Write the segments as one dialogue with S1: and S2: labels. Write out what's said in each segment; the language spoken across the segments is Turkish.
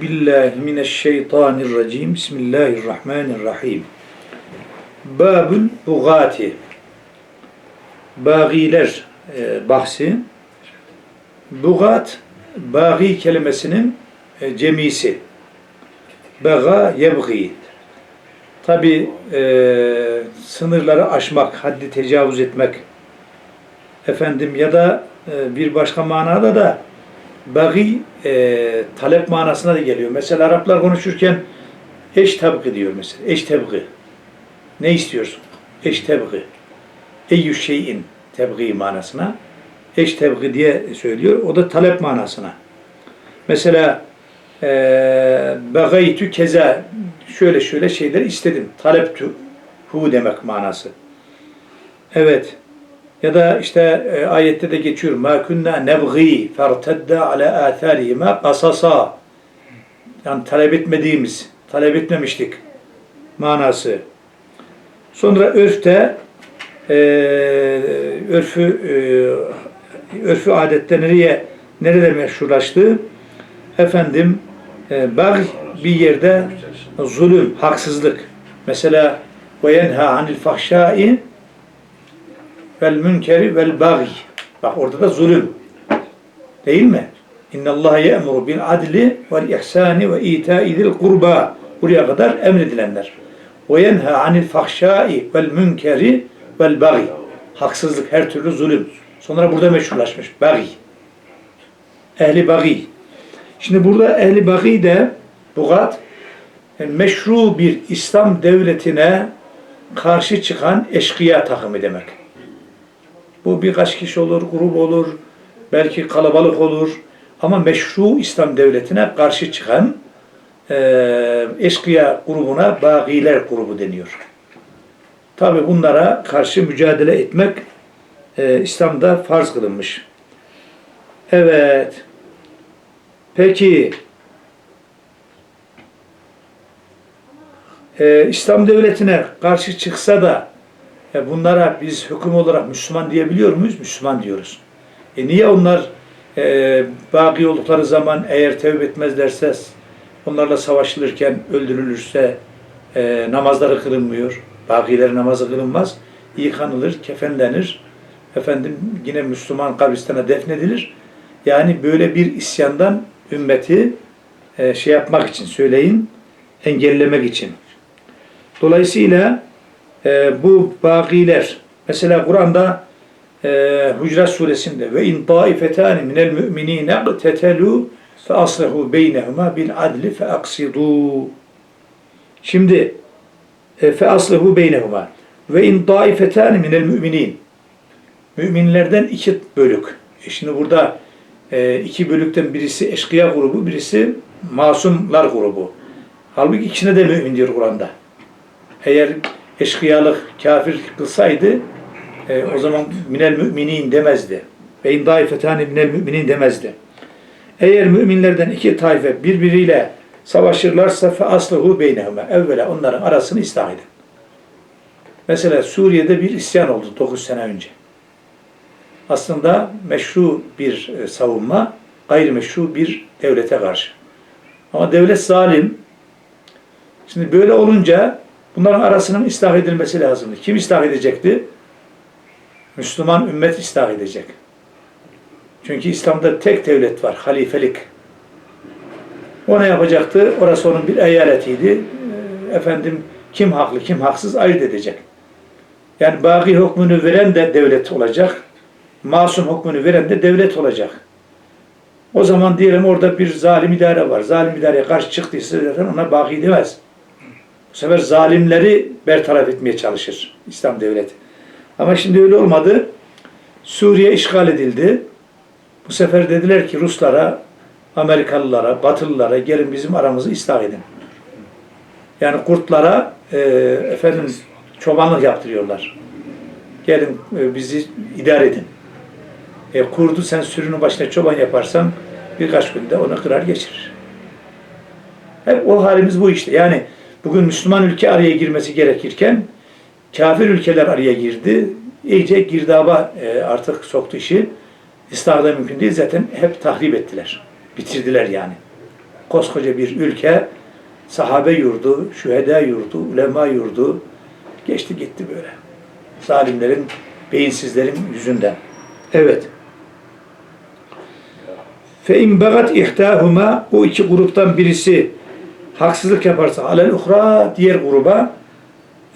S1: billahi mineşşeytanirracim. Bismillahirrahmanirrahim. Babül bugati. Bagiler e, bahsi. Bugat, bagi kelimesinin e, cemisi. Baga yebgi. Tabi e, sınırları aşmak, haddi tecavüz etmek. Efendim ya da e, bir başka manada da bagi e, talep manasına da geliyor. Mesela Araplar konuşurken eş tabgı diyor mesela. Eş tebgı. Ne istiyorsun? Eş tebgı. Eyyü şeyin tebgı manasına. Eş tebgı diye söylüyor. O da talep manasına. Mesela e, bagaytü keza şöyle şöyle şeyler istedim. Taleptü hu demek manası. Evet. Ya da işte e, ayette de geçiyor. Ma kunna nebghi fertedda ala atharihima qasasa. Yani talep etmediğimiz, talep etmemiştik manası. Sonra örfte e, örfü e, örfü adette nereye nerede meşrulaştı? Efendim e, bag bir yerde zulüm, haksızlık. Mesela ve yenha anil fahşai vel münkeri vel bagi. Bak orada da zulüm. Değil mi? İnna Allah ye'muru bil adli vel ihsani ve ita'i zil kurba. Buraya kadar emredilenler. Ve yenha anil fahşai vel münkeri vel bagi. Haksızlık, her türlü zulüm. Sonra burada meşhurlaşmış. Bagi. Ehli bagi. Şimdi burada ehli bagi de bugat yani meşru bir İslam devletine karşı çıkan eşkıya takımı demek. Bu birkaç kişi olur, grup olur, belki kalabalık olur. Ama meşru İslam devletine karşı çıkan e, eşkıya grubuna bagiler grubu deniyor. Tabi bunlara karşı mücadele etmek e, İslam'da farz kılınmış. Evet. Peki e, İslam devletine karşı çıksa da e, bunlara biz hüküm olarak Müslüman diyebiliyor muyuz? Müslüman diyoruz. E niye onlar e, baki oldukları zaman eğer tevbe etmezlerse onlarla savaşılırken öldürülürse e, namazları kılınmıyor. Bakiler namazı kılınmaz. Yıkanılır, kefenlenir. Efendim yine Müslüman kabristana defnedilir. Yani böyle bir isyandan ümmeti e, şey yapmak için söyleyin, engellemek için. Dolayısıyla e, bu bakiler mesela Kur'an'da e, Hucurat suresinde ve in taifetani minel müminine tetelu fe aslehu beynehuma bil adli fe aksidu şimdi e, fe aslehu beynehuma ve in taifetani minel müminin müminlerden iki bölük. E şimdi burada e, iki bölükten birisi eşkıya grubu, birisi masumlar grubu. Halbuki ikisine de mümin diyor Kur'an'da. Eğer eşkıyalık kafir kılsaydı e, o zaman minel müminin demezdi. Ve in daifetani minel müminin demezdi. Eğer müminlerden iki tayfe birbiriyle savaşırlarsa fe aslıhu beynehuma. Evvela onların arasını ıslah edin. Mesela Suriye'de bir isyan oldu 9 sene önce. Aslında meşru bir e, savunma, gayrimeşru bir devlete karşı. Ama devlet zalim. Şimdi böyle olunca Bunların arasının ıslah edilmesi lazımdı. Kim ıslah edecekti? Müslüman ümmet ıslah edecek. Çünkü İslam'da tek devlet var, halifelik. O ne yapacaktı? Orası onun bir eyaletiydi. Ee, efendim kim haklı, kim haksız ayırt edecek. Yani baki hükmünü veren de devlet olacak. Masum hükmünü veren de devlet olacak. O zaman diyelim orada bir zalim idare var. Zalim idareye karşı çıktıysa zaten ona baki demez. Bu sefer zalimleri bertaraf etmeye çalışır İslam devleti. Ama şimdi öyle olmadı. Suriye işgal edildi. Bu sefer dediler ki Ruslara, Amerikalılara, Batılılara gelin bizim aramızı ıslah edin. Yani kurtlara e, efendim çobanlık yaptırıyorlar. Gelin e, bizi idare edin. E, kurdu sen sürünün başına çoban yaparsan birkaç günde onu kırar geçirir. Hep o halimiz bu işte. Yani Bugün Müslüman ülke araya girmesi gerekirken kafir ülkeler araya girdi. İyice girdaba e, artık soktu işi. İslahda mümkün değil. Zaten hep tahrip ettiler. Bitirdiler yani. koskoca bir ülke, sahabe yurdu, şüheda yurdu, ulema yurdu geçti gitti böyle. Zalimlerin, beyinsizlerin yüzünden. Evet. Fe in bagat ihtahuma o iki gruptan birisi haksızlık yaparsa alel uhra diğer gruba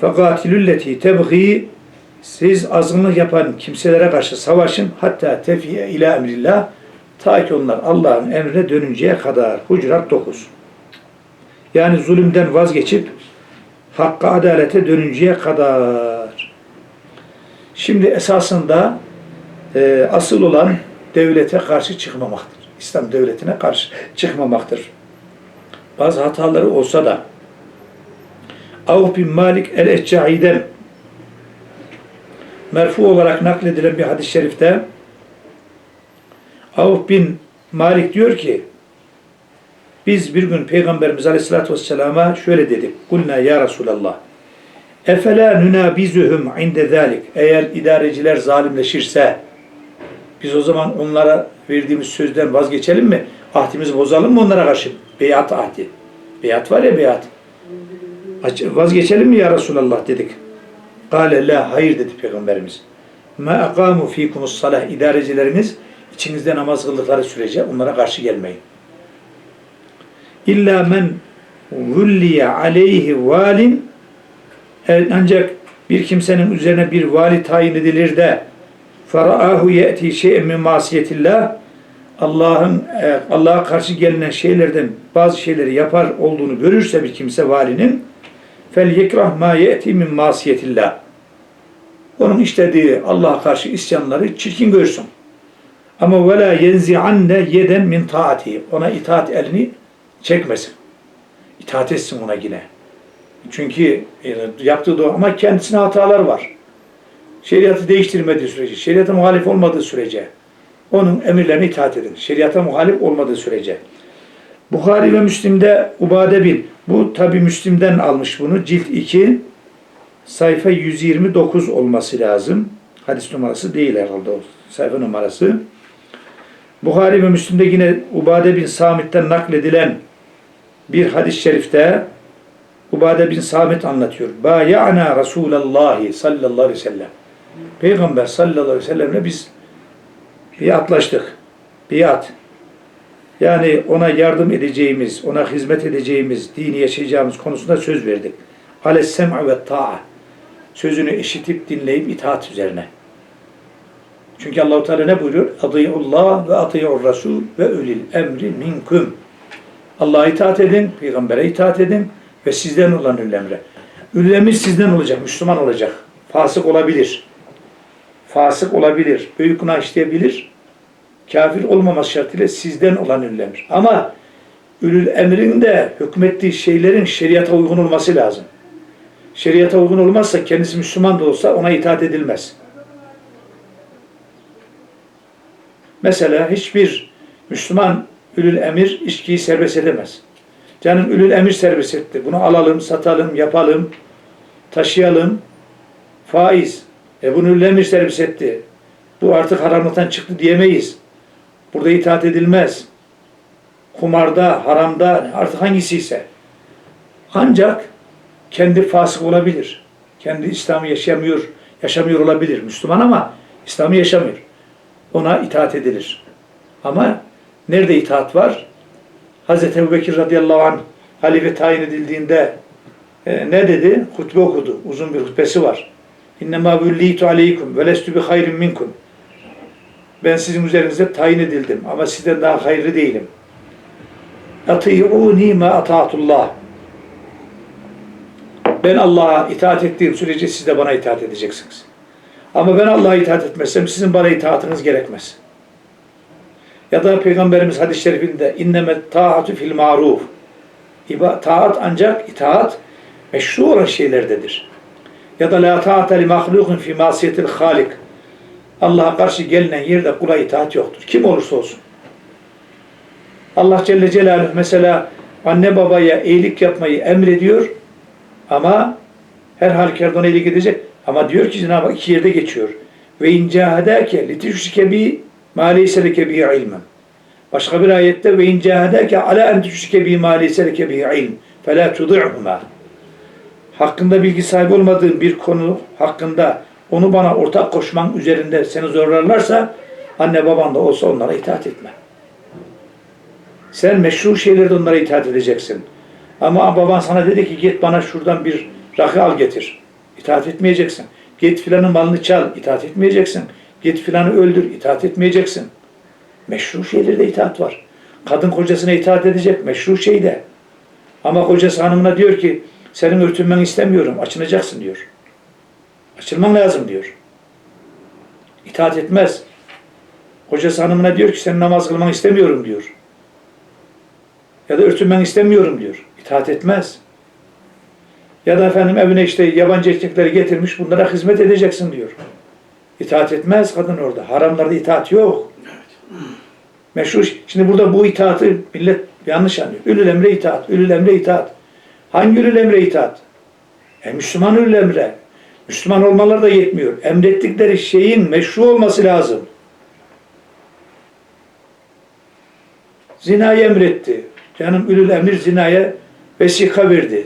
S1: fekatilülleti tebği siz azgınlık yapan kimselere karşı savaşın hatta tefiye ila emrillah ta ki onlar Allah'ın emrine dönünceye kadar. Hucurat 9. Yani zulümden vazgeçip hakka adalete dönünceye kadar. Şimdi esasında e, asıl olan devlete karşı çıkmamaktır. İslam devletine karşı çıkmamaktır. Bazı hataları olsa da Avf bin Malik el-Eccai'den merfu olarak nakledilen bir hadis-i şerifte Avf bin Malik diyor ki biz bir gün Peygamberimiz Aleyhisselatü Vesselam'a şöyle dedik. Kulna ya Resulallah. Efela nünabizuhum inde zalik. Eğer idareciler zalimleşirse biz o zaman onlara verdiğimiz sözden vazgeçelim mi? Ahdimizi bozalım mı onlara karşı? Beyat ahdi. Beyat var ya beyat. Vazgeçelim mi ya Resulallah dedik. Kale la hayır dedi Peygamberimiz. Ma akamu fikumus salah idarecileriniz içinizde namaz kıldıkları sürece onlara karşı gelmeyin. İlla men vulliye aleyhi valin ancak bir kimsenin üzerine bir vali tayin edilir de faraahu yeti şey'en min masiyetillah Allah'ın e, Allah'a karşı gelinen şeylerden bazı şeyleri yapar olduğunu görürse bir kimse valinin fel yekrah ma yeti min masiyetillah onun işlediği Allah'a karşı isyanları çirkin görsün. Ama ve la yenzi'anne yeden min taati. Ona itaat elini çekmesin. İtaat etsin ona yine. Çünkü e, yaptığı dua ama kendisine hatalar var. Şeriatı değiştirmediği sürece, şeriata muhalif olmadığı sürece onun emirlerine itaat edin. Şeriata muhalif olmadığı sürece. Bukhari ve Müslim'de Ubade bin, bu tabi Müslim'den almış bunu, cilt 2, sayfa 129 olması lazım. Hadis numarası değil herhalde o sayfa numarası. Bukhari ve Müslim'de yine Ubade bin Samit'ten nakledilen bir hadis-i şerifte Ubade bin Samit anlatıyor. Bayana Resulallah sallallahu aleyhi ve sellem. Peygamber sallallahu aleyhi ve sellemle biz biatlaştık. Biat. Yani ona yardım edeceğimiz, ona hizmet edeceğimiz, dini yaşayacağımız konusunda söz verdik. Ales sem'a ve ta'a. Sözünü işitip dinleyip itaat üzerine. Çünkü Allahu Teala ne buyuruyor? Adıyullah ve adıyur Resul ve ölil emri minkum. Allah'a itaat edin, peygambere itaat edin ve sizden olan ül emre. Ül emir sizden olacak, Müslüman olacak. Fasık olabilir. Fasık olabilir, büyük günah işleyebilir. Kafir olmaması şartıyla sizden olan ül emir. Ama ülül emrin de hükmettiği şeylerin şeriata uygun olması lazım. Şeriata uygun olmazsa kendisi Müslüman da olsa ona itaat edilmez. Mesela hiçbir Müslüman ülül emir içkiyi serbest edemez. Canım ülül emir serbest etti. Bunu alalım, satalım, yapalım, taşıyalım. Faiz. E bunu emir serbest etti. Bu artık haramlıktan çıktı diyemeyiz. Burada itaat edilmez. Kumarda, haramda artık hangisi ise. Ancak kendi fasık olabilir. Kendi İslam'ı yaşamıyor, yaşamıyor olabilir Müslüman ama İslam'ı yaşamıyor. Ona itaat edilir. Ama nerede itaat var? Hz. Ebu Bekir radıyallahu anh halife tayin edildiğinde e, ne dedi? Hutbe okudu. Uzun bir hutbesi var. İnnemâ vüllîtu aleykum ve lestü bi hayrin minkum. Ben sizin üzerinize tayin edildim ama sizden daha hayırlı değilim. Ati'ûni ma ataatullah. Ben Allah'a itaat ettiğim sürece siz de bana itaat edeceksiniz. Ama ben Allah'a itaat etmezsem sizin bana itaatınız gerekmez. Ya da Peygamberimiz hadis-i şerifinde innemet taatu fil maruf. Taat ancak itaat meşru olan şeylerdedir. Ya da la taate li mahlukin fi masiyetil halik. Allah'a karşı gelinen yerde kula itaat yoktur. Kim olursa olsun. Allah Celle Celaluhu mesela anne babaya iyilik yapmayı emrediyor ama her halükarda ona iyilik edecek. Ama diyor ki Cenab-ı iki yerde geçiyor. Ve in cahadake litüşrike bi ma leyse leke bi ilmen. Başka bir ayette ve in cahadake ala en tüşrike bi ma leyse leke bi ilm fela tudi'huma. Hakkında bilgi sahibi olmadığın bir konu hakkında onu bana ortak koşman üzerinde seni zorlarlarsa anne baban da olsa onlara itaat etme. Sen meşru şeylerde onlara itaat edeceksin. Ama baban sana dedi ki git bana şuradan bir rakı al getir. İtaat etmeyeceksin. Git filanın malını çal. itaat etmeyeceksin. Git filanı öldür. itaat etmeyeceksin. Meşru şeylerde itaat var. Kadın kocasına itaat edecek. Meşru şeyde. Ama kocası hanımına diyor ki senin örtünmeni istemiyorum. Açınacaksın diyor. Açılman lazım diyor. İtaat etmez. Kocası hanımına diyor ki sen namaz kılmanı istemiyorum diyor. Ya da örtünmeni istemiyorum diyor. İtaat etmez. Ya da efendim evine işte yabancı erkekleri getirmiş bunlara hizmet edeceksin diyor. İtaat etmez kadın orada. Haramlarda itaat yok. Meşru. Şimdi burada bu itaatı millet yanlış anlıyor. Ülül emre itaat. Ülül emre itaat. Hangi ülül emre itaat? E Müslüman ülül emre. Müslüman olmaları da yetmiyor. Emrettikleri şeyin meşru olması lazım. Zinayı emretti. Canım ülül emir zinaya vesika verdi.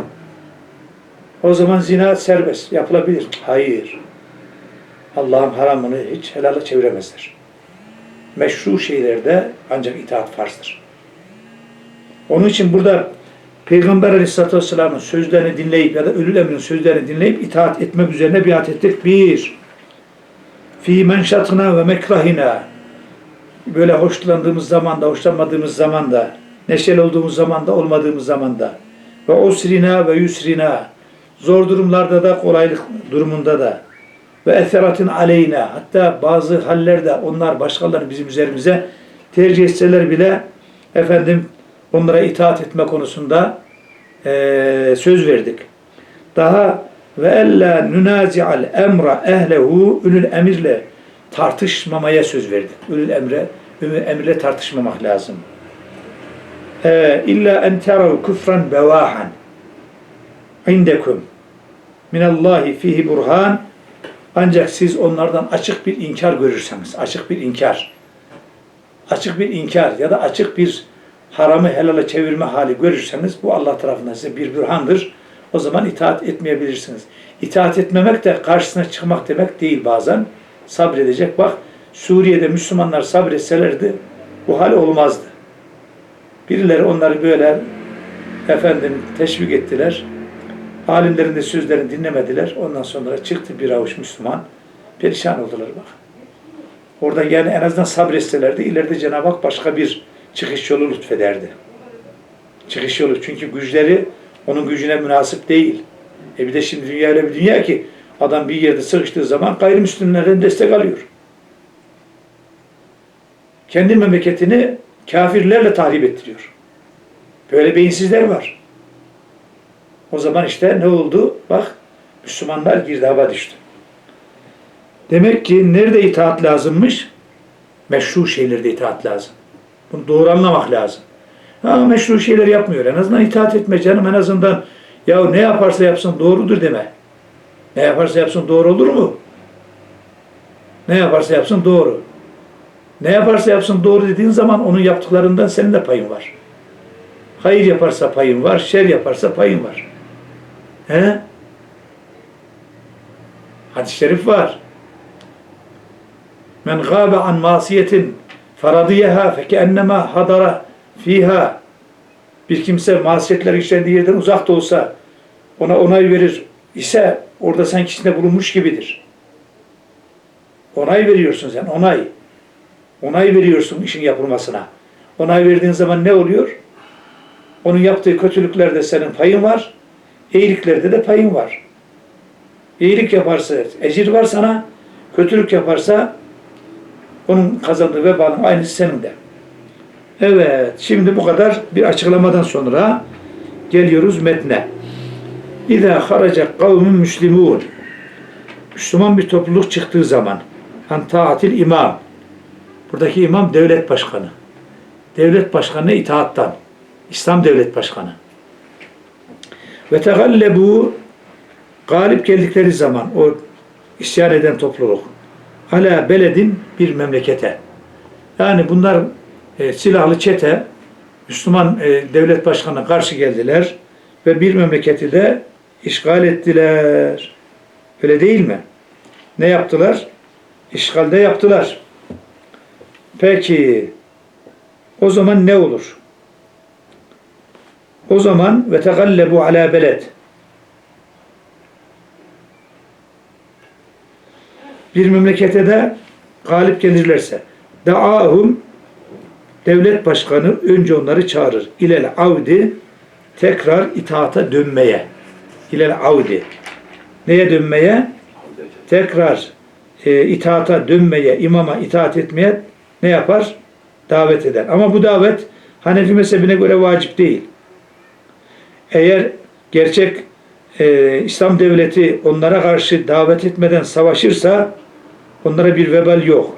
S1: O zaman zina serbest, yapılabilir. Hayır. Allah'ın haramını hiç helala çeviremezler. Meşru şeylerde ancak itaat farzdır. Onun için burada Peygamber Aleyhisselatü Vesselam'ın sözlerini dinleyip ya da ölül emrin sözlerini dinleyip itaat etmek üzerine biat ettik. Bir, fi menşatına ve mekrahina. Böyle hoşlandığımız zamanda, hoşlanmadığımız zamanda, neşeli olduğumuz zamanda, olmadığımız zamanda. Ve usrina ve yusrina. Zor durumlarda da kolaylık durumunda da. Ve eseratin aleyna. Hatta bazı hallerde onlar başkaları bizim üzerimize tercih etseler bile efendim onlara itaat etme konusunda eee, söz verdik. Daha ve ella nunazi'al emra ehlehu ülül emirle tartışmamaya söz verdik. Ülül emre ülül emirle tartışmamak lazım. Eee, illa en terav küfran bevahan indekum minallahi fihi burhan ancak siz onlardan açık bir inkar görürseniz, açık bir inkar, açık bir inkar ya da açık bir haramı helale çevirme hali görürseniz bu Allah tarafından size bir bürhandır. O zaman itaat etmeyebilirsiniz. İtaat etmemek de karşısına çıkmak demek değil bazen. Sabredecek. Bak Suriye'de Müslümanlar sabretselerdi bu hal olmazdı. Birileri onları böyle efendim teşvik ettiler. Alimlerin de sözlerini dinlemediler. Ondan sonra çıktı bir avuç Müslüman. Perişan oldular bak. Orada yani en azından sabretselerdi ileride Cenab-ı Hak başka bir çıkış yolu lütfederdi. Çıkış yolu. Çünkü güçleri onun gücüne münasip değil. E bir de şimdi dünya öyle bir dünya ki adam bir yerde sıkıştığı zaman gayrimüslimlerden destek alıyor. Kendi memleketini kafirlerle tahrip ettiriyor. Böyle beyinsizler var. O zaman işte ne oldu? Bak Müslümanlar girdaba düştü. Demek ki nerede itaat lazımmış? Meşru şeylerde itaat lazım. Bunu doğru anlamak lazım. Ha meşru şeyler yapmıyor. En azından itaat etme canım. En azından ya ne yaparsa yapsın doğrudur deme. Ne yaparsa yapsın doğru olur mu? Ne yaparsa yapsın doğru. Ne yaparsa yapsın doğru dediğin zaman onun yaptıklarından senin de payın var. Hayır yaparsa payın var, şer yaparsa payın var. He? Hadis-i şerif var. Men gâbe an masiyetin faradiyeha fekennema hadara fiha bir kimse masiyetler işlendiği yerden uzak da olsa ona onay verir ise orada sen kişisinde bulunmuş gibidir. Onay veriyorsun sen, onay. Onay veriyorsun işin yapılmasına. Onay verdiğin zaman ne oluyor? Onun yaptığı kötülüklerde senin payın var. İyiliklerde de payın var. İyilik yaparsa ecir var sana. Kötülük yaparsa onun kazandığı vebalın aynısı senin de. Evet, şimdi bu kadar bir açıklamadan sonra geliyoruz metne. İza haraca kavmun müslimun. Müslüman bir topluluk çıktığı zaman an taatil imam. Buradaki imam devlet başkanı. Devlet başkanına itaattan. İslam devlet başkanı. Ve tegallebu galip geldikleri zaman o isyan eden topluluk ala beledin bir memlekete. Yani bunlar e, silahlı çete Müslüman e, devlet başkanına karşı geldiler ve bir memleketi de işgal ettiler. Öyle değil mi? Ne yaptılar? İşgalde yaptılar. Peki o zaman ne olur? O zaman ve tegallebu ala beled. Bir memlekete de galip gelirlerse daahum devlet başkanı önce onları çağırır. İlel avdi tekrar itaata dönmeye. İlel avdi. Neye dönmeye? Tekrar e, itaata dönmeye, imama itaat etmeye ne yapar? Davet eder. Ama bu davet Hanefi mezhebine göre vacip değil. Eğer gerçek e, İslam devleti onlara karşı davet etmeden savaşırsa onlara bir vebal yok.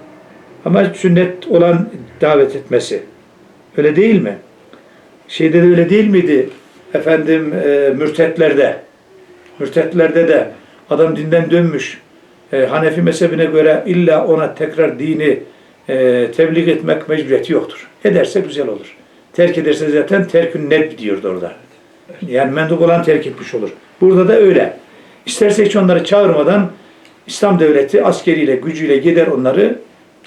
S1: Ama sünnet olan davet etmesi. Öyle değil mi? Şeyde de öyle değil miydi? Efendim e, mürtetlerde. Mürtetlerde de adam dinden dönmüş. E, Hanefi mezhebine göre illa ona tekrar dini e, tebliğ etmek mecburiyeti yoktur. Ederse güzel olur. Terk ederse zaten terkün net diyordu orada. Yani mendup olan terk etmiş olur. Burada da öyle. İsterse hiç onları çağırmadan İslam devleti askeriyle, gücüyle gider onları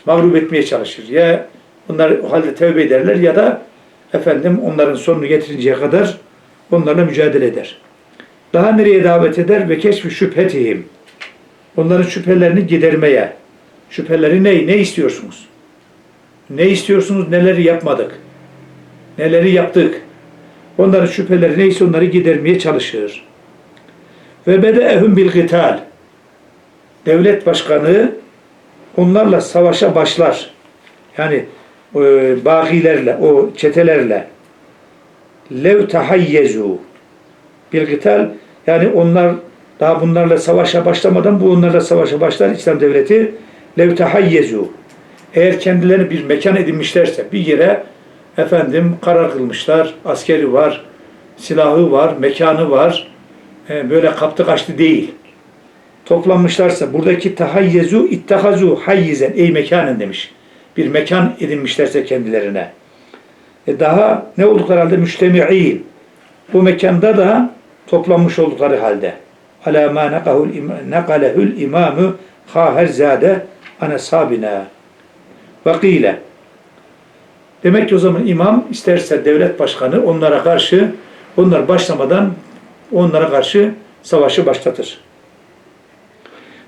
S1: mağlup etmeye çalışır. Ya onlar o halde tevbe ederler ya da efendim onların sonunu getirinceye kadar onlarla mücadele eder. Daha nereye davet eder? Ve keşfi şüphetihim. Onların şüphelerini gidermeye. Şüpheleri ne? Ne istiyorsunuz? Ne istiyorsunuz? Neleri yapmadık? Neleri yaptık? Onların şüpheleri neyse onları gidermeye çalışır. Ve bedeehum bil gital. Devlet başkanı onlarla savaşa başlar. Yani e, bagilerle, o çetelerle. Lev tahayyezu. Bil gital yani onlar daha bunlarla savaşa başlamadan bu onlarla savaşa başlar İslam devleti. Lev tahayyezu. Eğer kendilerini bir mekan edinmişlerse bir yere efendim karar kılmışlar. Askeri var silahı var mekanı var e, böyle kaptı kaçtı değil toplanmışlarsa buradaki tahayyezu ittahazu hayyizen ey mekanen demiş. Bir mekan edinmişlerse kendilerine. E daha ne oldukları halde müştemi'in. Bu mekanda da toplanmış oldukları halde. Ala ma nekahul im- nekalehül imamı haherzade ana sabina. Demek ki o zaman imam isterse devlet başkanı onlara karşı onlar başlamadan onlara karşı savaşı başlatır.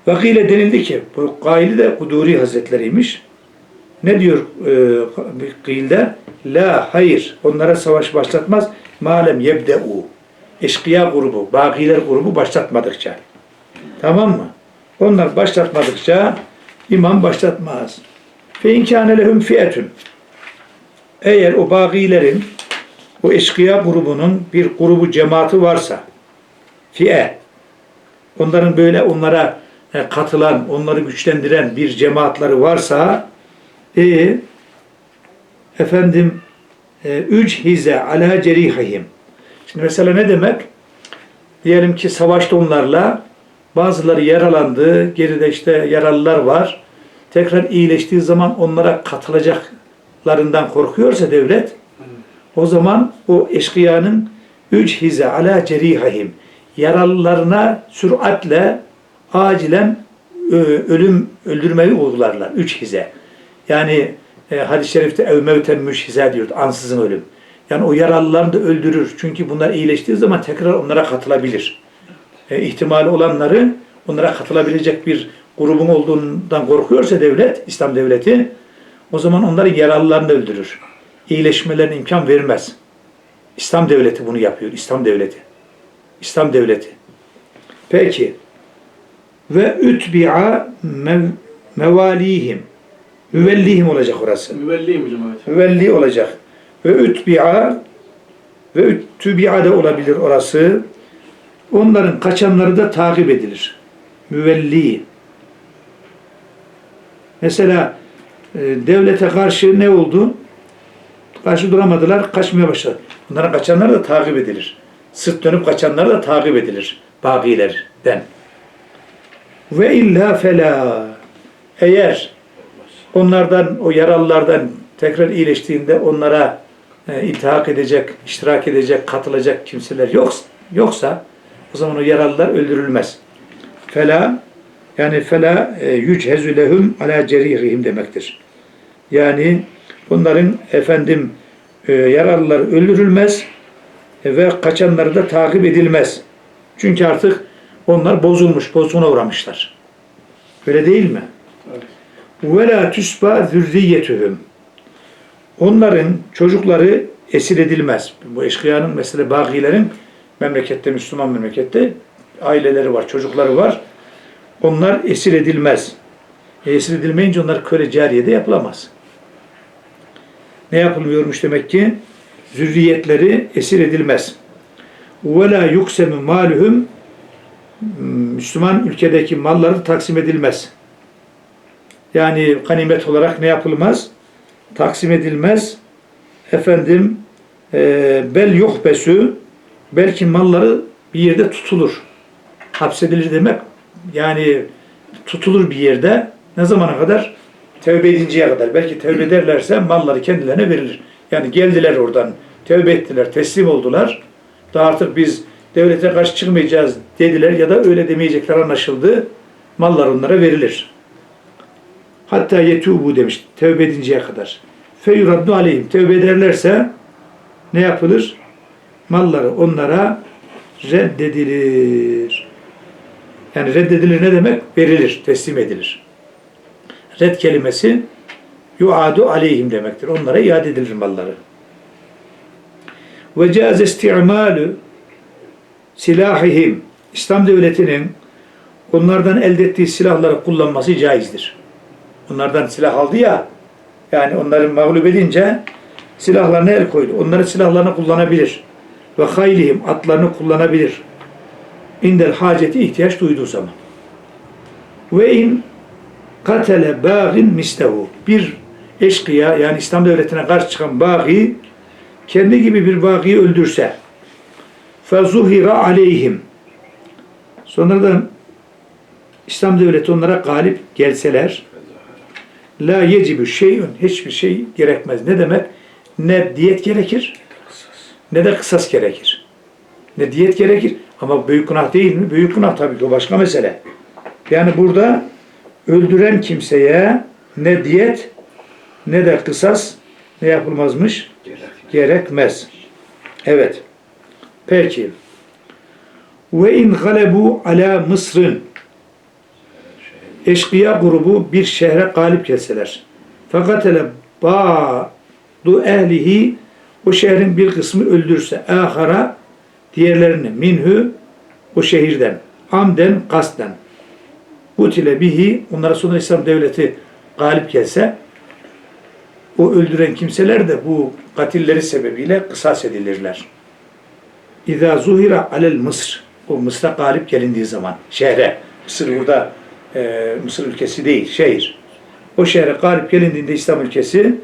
S1: Vakile denildi ki, bu gaili de Kuduri Hazretleriymiş. Ne diyor e, gıylde? La hayır, onlara savaş başlatmaz. Malem yebde'u. Eşkıya grubu, bagiler grubu başlatmadıkça. Tamam mı? Onlar başlatmadıkça imam başlatmaz. Fe inkâne lehum fiyetün. Eğer o bagilerin, o eşkıya grubunun bir grubu cemaati varsa, fiye, onların böyle onlara e, katılan, onları güçlendiren bir cemaatleri varsa e, efendim e, üç hize ala cerihihim. Şimdi mesela ne demek? Diyelim ki savaşta onlarla bazıları yaralandı, geride işte yaralılar var. Tekrar iyileştiği zaman onlara katılacaklarından korkuyorsa devlet, o zaman o eşkıyanın üç hize ala cerihihim yaralılarına süratle acilen ö, ölüm öldürmeyi uygularlar. Üç hize. Yani e, hadis-i şerifte ev mevten müşhize diyor. Ansızın ölüm. Yani o yaralılarını da öldürür. Çünkü bunlar iyileştiği zaman tekrar onlara katılabilir. E, ihtimali olanları onlara katılabilecek bir grubun olduğundan korkuyorsa devlet, İslam devleti o zaman onların yaralılarını öldürür. İyileşmelerine imkan vermez. İslam devleti bunu yapıyor. İslam devleti. İslam devleti. Peki ve ütbi'a mev, mevalihim. Müvellihim olacak orası.
S2: Müvelliyim hocam evet.
S1: Müvelli olacak. Ve ütbi'a ve üttübi'a da olabilir orası. Onların kaçanları da takip edilir. Müvelli. Mesela e, devlete karşı ne oldu? Karşı duramadılar, kaçmaya başladı. Bunların kaçanları da takip edilir. Sırt dönüp kaçanları da takip edilir. Bagilerden. Ve illa fela. Eğer onlardan, o yaralılardan tekrar iyileştiğinde onlara e, iltihak edecek, iştirak edecek, katılacak kimseler yok, yoksa o zaman o yaralılar öldürülmez. Fela yani fela e, yüchezü lehum ala cerihihim demektir. Yani bunların efendim e, yaralılar öldürülmez ve kaçanları da takip edilmez. Çünkü artık onlar bozulmuş, bozguna uğramışlar. Öyle değil mi? Ve la tusba zürriyetühüm. Onların çocukları esir edilmez. Bu eşkıyanın mesela bagilerin memlekette, Müslüman memlekette aileleri var, çocukları var. Onlar esir edilmez. E, esir edilmeyince onlar köle cariyede yapılamaz. Ne yapılmıyormuş demek ki? Zürriyetleri esir edilmez. Ve la yuksemu maluhum Müslüman ülkedeki malları taksim edilmez. Yani ganimet olarak ne yapılmaz? Taksim edilmez. Efendim e, bel yuhbesu belki malları bir yerde tutulur. Hapsedilir demek yani tutulur bir yerde ne zamana kadar? Tevbe edinceye kadar. Belki tevbe ederlerse malları kendilerine verilir. Yani geldiler oradan, tevbe ettiler, teslim oldular. Daha artık biz devlete karşı çıkmayacağız dediler ya da öyle demeyecekler anlaşıldı. Mallar onlara verilir. Hatta yetubu demiş tevbe edinceye kadar. Feyuraddu aleyhim. Tevbe ederlerse ne yapılır? Malları onlara reddedilir. Yani reddedilir ne demek? Verilir, teslim edilir. Red kelimesi yuadu aleyhim demektir. Onlara iade edilir malları. Ve caz isti'malu silahihim İslam devletinin onlardan elde ettiği silahları kullanması caizdir. Onlardan silah aldı ya yani onları mağlup edince silahlarına el koydu. Onların silahlarını kullanabilir. Ve haylihim atlarını kullanabilir. İndel haceti ihtiyaç duyduğu zaman. Ve in katele bağin mislehu. Bir eşkıya yani İslam devletine karşı çıkan bağı kendi gibi bir bağı öldürse fezuhira aleyhim sonradan İslam devleti onlara galip gelseler la yecibü şeyün hiçbir şey gerekmez. Ne demek? Ne diyet gerekir ne de kısas gerekir. Ne diyet gerekir ama büyük günah değil mi? Büyük günah tabii ki o başka mesele. Yani burada öldüren kimseye ne diyet ne de kısas ne yapılmazmış? Gerekmez. Evet. Peki. Ve in galebu ala Mısır'ın eşkıya grubu bir şehre galip gelseler. Fakat ele ba'du ehlihi o şehrin bir kısmı öldürse ahara diğerlerini minhü o şehirden amden kasten Kutile bihi onlara sonra İslam devleti galip gelse o öldüren kimseler de bu katilleri sebebiyle kısas edilirler. İza zuhira alel Mısır o Mısır'a galip gelindiği zaman şehre Mısır burada e, Mısır ülkesi değil şehir. O şehre galip gelindiğinde İslam ülkesi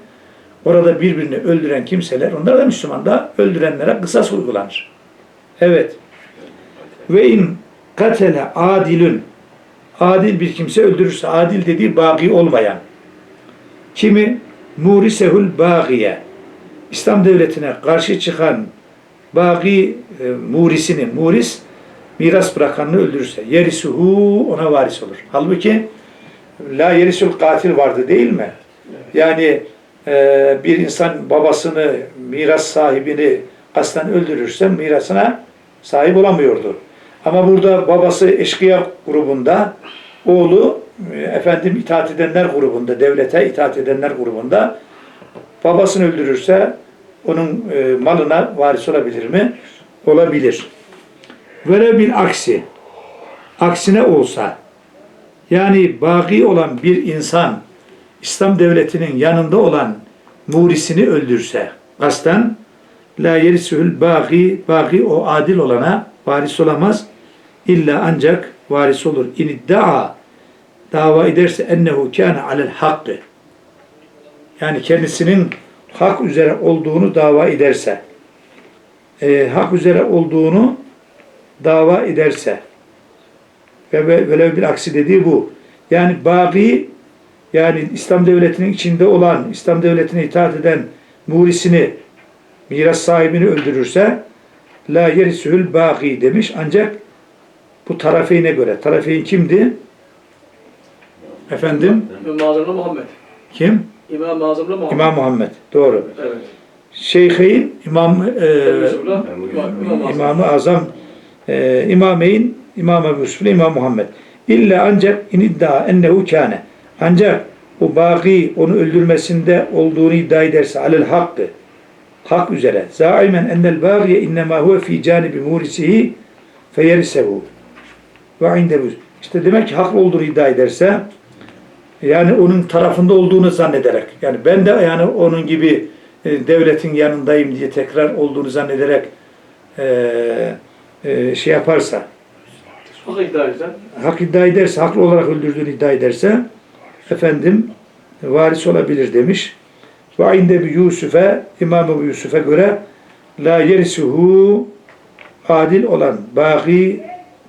S1: orada birbirini öldüren kimseler onlar da Müslüman da öldürenlere kısas uygulanır. Evet. Ve in katele adilün adil bir kimse öldürürse adil dediği bagi olmayan kimi murisehul bagiye İslam devletine karşı çıkan bagi e, murisini muris miras bırakanını öldürürse yerisuhu ona varis olur. Halbuki la yerisul katil vardı değil mi? Yani e, bir insan babasını miras sahibini kasten öldürürse mirasına sahip olamıyordu. Ama burada babası eşkıya grubunda, oğlu e, efendim itaat edenler grubunda, devlete itaat edenler grubunda babasını öldürürse onun e, malına varis olabilir mi? Olabilir. Böyle bir aksi. Aksine olsa yani baki olan bir insan İslam devletinin yanında olan murisini öldürse kasten la yerisühül baki baki o adil olana varis olamaz. İlla ancak varis olur. İniddaa dava ederse ennehu kâne alel hakkı. Yani kendisinin hak üzere olduğunu dava ederse e, hak üzere olduğunu dava ederse ve velev bir aksi dediği bu. Yani baki yani İslam devletinin içinde olan, İslam devletine itaat eden murisini, miras sahibini öldürürse la yerisühül bâgî demiş. Ancak bu tarafeyne göre. Tarafeyn kimdi? Efendim?
S2: İmam-ı Azam'la Muhammed.
S1: Kim?
S2: İmam-ı Azam'la Muhammed.
S1: İmam Muhammed. Doğru.
S2: Evet.
S1: Şeyheyn İmam e,
S2: İmam-ı Azam.
S1: E, İmameyn İmam Ebu Yusuf İmam Muhammed. İlla ancak in iddia ennehu kâne. Ancak o baki onu öldürmesinde olduğunu iddia ederse alel hakkı hak üzere zaimen ennel bagiye innema huve fi canibi murisihi feyerisehu ve indehu işte demek ki haklı olduğunu iddia ederse yani onun tarafında olduğunu zannederek yani ben de yani onun gibi e, devletin yanındayım diye tekrar olduğunu zannederek e, e, şey yaparsa
S2: Hak iddia eden.
S1: hak iddia ederse, haklı olarak öldürdüğünü iddia ederse efendim varis olabilir demiş. Ve inde bi Yusuf'e, İmam Ebu Yusuf'e göre la yerisuhu adil olan bagi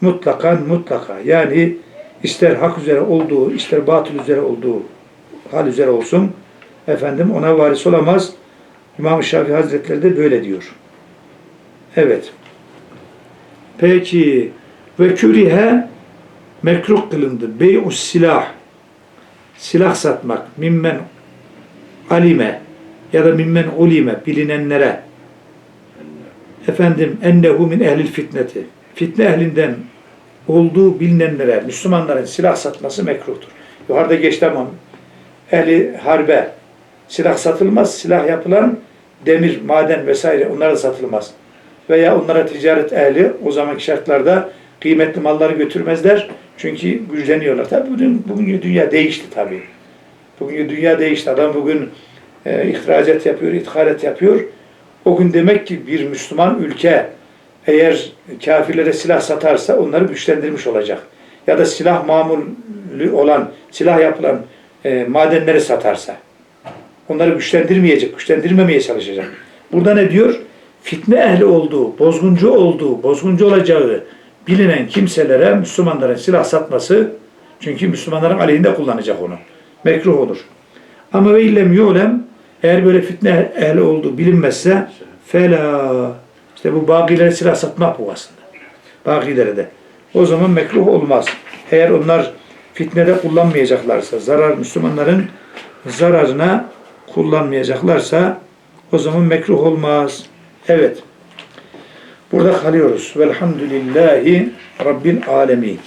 S1: mutlakan mutlaka. Yani ister hak üzere olduğu, ister batıl üzere olduğu hal üzere olsun efendim ona varis olamaz. İmam Şafii Hazretleri de böyle diyor. Evet. Peki ve kürihe mekruh kılındı. Bey'us silah silah satmak mimmen alime ya da mimmen ulime bilinenlere efendim ennehu min ehlil fitneti fitne ehlinden olduğu bilinenlere Müslümanların silah satması mekruhtur. Yukarıda geçti ama ehli harbe silah satılmaz. Silah yapılan demir, maden vesaire onlar da satılmaz. Veya onlara ticaret ehli o zamanki şartlarda kıymetli malları götürmezler. Çünkü güçleniyorlar. Tabi bugün, bugünkü dünya değişti tabi. Bugünkü dünya değişti. Adam bugün e, ihracat yapıyor, ithalat yapıyor. O gün demek ki bir Müslüman ülke eğer kafirlere silah satarsa onları güçlendirmiş olacak. Ya da silah mamulü olan, silah yapılan e, madenleri satarsa onları güçlendirmeyecek, güçlendirmemeye çalışacak. Burada ne diyor? Fitne ehli olduğu, bozguncu olduğu, bozguncu olacağı bilinen kimselere Müslümanların silah satması çünkü Müslümanların aleyhinde kullanacak onu. Mekruh olur. Ama ve illem yulem eğer böyle fitne ehli olduğu bilinmezse fela işte bu bagilere silah satmak bu aslında. Bagilere de. O zaman mekruh olmaz. Eğer onlar fitnede kullanmayacaklarsa, zarar Müslümanların zararına kullanmayacaklarsa o zaman mekruh olmaz. Evet. Burada kalıyoruz. Velhamdülillahi Rabbil alemin.